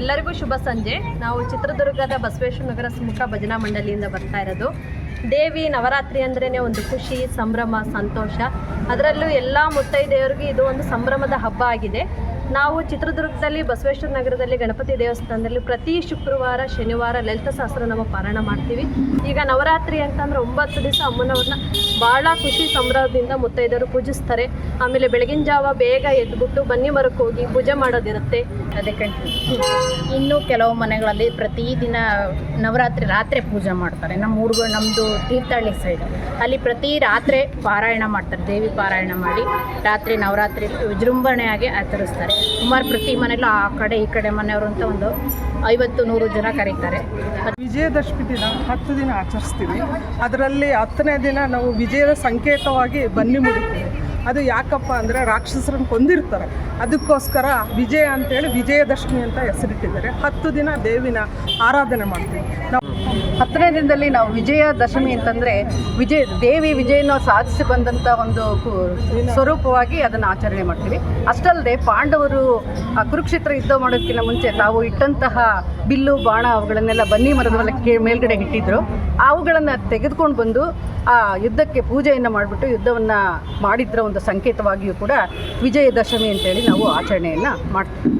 ಎಲ್ಲರಿಗೂ ಶುಭ ಸಂಜೆ. ನಾವು ಚಿತ್ರದುರ್ಗದ ಬಸವೇಶ್ವರ ನಗರ ಸುಮುಖ ಭಜನಾ ಮಂಡಳಿಯಿಂದ ಬರ್ತಾ ಇರೋದು. ದೇವಿ ನವರಾತ್ರಿ ಅಂದ್ರೇ ಒಂದು ಖುಷಿ, ಸಂಭ್ರಮ, ಸಂತೋಷ. ಅದರಲ್ಲೂ ಎಲ್ಲ ಮುತ್ತೈದೆಯವ್ರಿಗೂ ಇದು ಒಂದು ಸಂಭ್ರಮದ ಹಬ್ಬ ಆಗಿದೆ. ನಾವು ಚಿತ್ರದುರ್ಗದಲ್ಲಿ, ಬಸವೇಶ್ವರ ನಗರದಲ್ಲಿ, ಗಣಪತಿ ದೇವಸ್ಥಾನದಲ್ಲಿ ಪ್ರತಿ ಶುಕ್ರವಾರ, ಶನಿವಾರ ಲಲಿತ ಸಹಸ್ರನಾಮ ಪಾರಾಯಣ ಮಾಡ್ತೀವಿ. ಈಗ ನವರಾತ್ರಿ ಅಂತಂದ್ರೆ ಒಂಬತ್ತು ದಿವಸ ಅಮ್ಮನವ್ರನ್ನ ಭಾಳ ಖುಷಿ ಸಂಭ್ರಮದಿಂದ ಮುತ್ತೈದೆಯರು ಪೂಜಿಸ್ತಾರೆ. ಆಮೇಲೆ ಬೆಳಗಿನ ಜಾವ ಬೇಗ ಎದ್ಬಿಟ್ಟು ಬನ್ನಿ ಮರಕ್ಕೆ ಹೋಗಿ ಪೂಜೆ ಮಾಡೋದಿರುತ್ತೆ. ಅದಕ್ಕೆ ಇನ್ನು ಕೆಲವು ಮನೆಗಳಲ್ಲಿ ಪ್ರತಿದಿನ ನವರಾತ್ರಿ ರಾತ್ರಿ ಪೂಜೆ ಮಾಡ್ತಾರೆ. ನಮ್ಮ ಊರುಗಳು, ನಮ್ಮದು ತೀರ್ಥಹಳ್ಳಿ ಸೈಡ್ ಅಲ್ಲಿ ಪ್ರತಿ ರಾತ್ರಿ ಪಾರಾಯಣ ಮಾಡ್ತಾರೆ. ದೇವಿ ಪಾರಾಯಣ ಮಾಡಿ ರಾತ್ರಿ ನವರಾತ್ರಿ ವಿಜೃಂಭಣೆಯಾಗಿ ಆಚರಿಸ್ತಾರೆ. ಸುಮಾರು ಪ್ರತಿ ಮನೆಯಲ್ಲೂ ಆ ಕಡೆ ಈ ಕಡೆ ಮನೆಯವರು ಅಂತ ಒಂದು ಐವತ್ತು ನೂರು ಜನ ಕರೀತಾರೆ. ವಿಜಯದಶಮಿ ದಿನ ಹತ್ತು ದಿನ ಆಚರಿಸ್ತೀವಿ. ಅದರಲ್ಲಿ ಹತ್ತನೇ ದಿನ ನಾವು ವಿಜಯದ ಸಂಕೇತವಾಗಿ ಬನ್ನಿ ಮುಡಿತೀವಿ. ಅದು ಯಾಕಪ್ಪ ಅಂದರೆ ರಾಕ್ಷಸರನ್ನು ಕೊಂದಿರ್ತಾರೆ. ಅದಕ್ಕೋಸ್ಕರ ವಿಜಯ ಅಂತೇಳಿ ವಿಜಯದಶಮಿ ಅಂತ ಹೆಸರಿಟ್ಟಿದ್ದಾರೆ. ಹತ್ತು ದಿನ ದೇವಿನ ಆರಾಧನೆ ಮಾಡ್ತೀವಿ. ನಾವು ಹತ್ತನೇ ದಿನದಲ್ಲಿ ನಾವು ವಿಜಯ ದಶಮಿ ಅಂತಂದರೆ ವಿಜಯ ದೇವಿ ವಿಜಯನ ಸಾಧಿಸಿ ಬಂದಂಥ ಒಂದು ಸ್ವರೂಪವಾಗಿ ಅದನ್ನು ಆಚರಣೆ ಮಾಡ್ತೀವಿ. ಅಷ್ಟಲ್ಲದೆ ಪಾಂಡವರು ಕುರುಕ್ಷೇತ್ರ ಯುದ್ಧ ಮಾಡೋದಕ್ಕಿಂತ ಮುಂಚೆ ತಾವು ಇಟ್ಟಂತಹ ಬಿಲ್ಲು, ಬಾಣ ಅವುಗಳನ್ನೆಲ್ಲ ಬನ್ನಿ ಮರದ ಮೇಲೆ ಮೇಲ್ಗಡೆ ಇಟ್ಟಿದ್ರು. ಅವುಗಳನ್ನು ತೆಗೆದುಕೊಂಡು ಬಂದು ಆ ಯುದ್ಧಕ್ಕೆ ಪೂಜೆಯನ್ನು ಮಾಡಿಬಿಟ್ಟು ಯುದ್ಧವನ್ನು ಮಾಡಿದ್ರ ಒಂದು ಸಂಕೇತವಾಗಿಯೂ ಕೂಡ ವಿಜಯದಶಮಿ ಅಂತೇಳಿ ನಾವು ಆಚರಣೆಯನ್ನು ಮಾಡ್ತೀವಿ.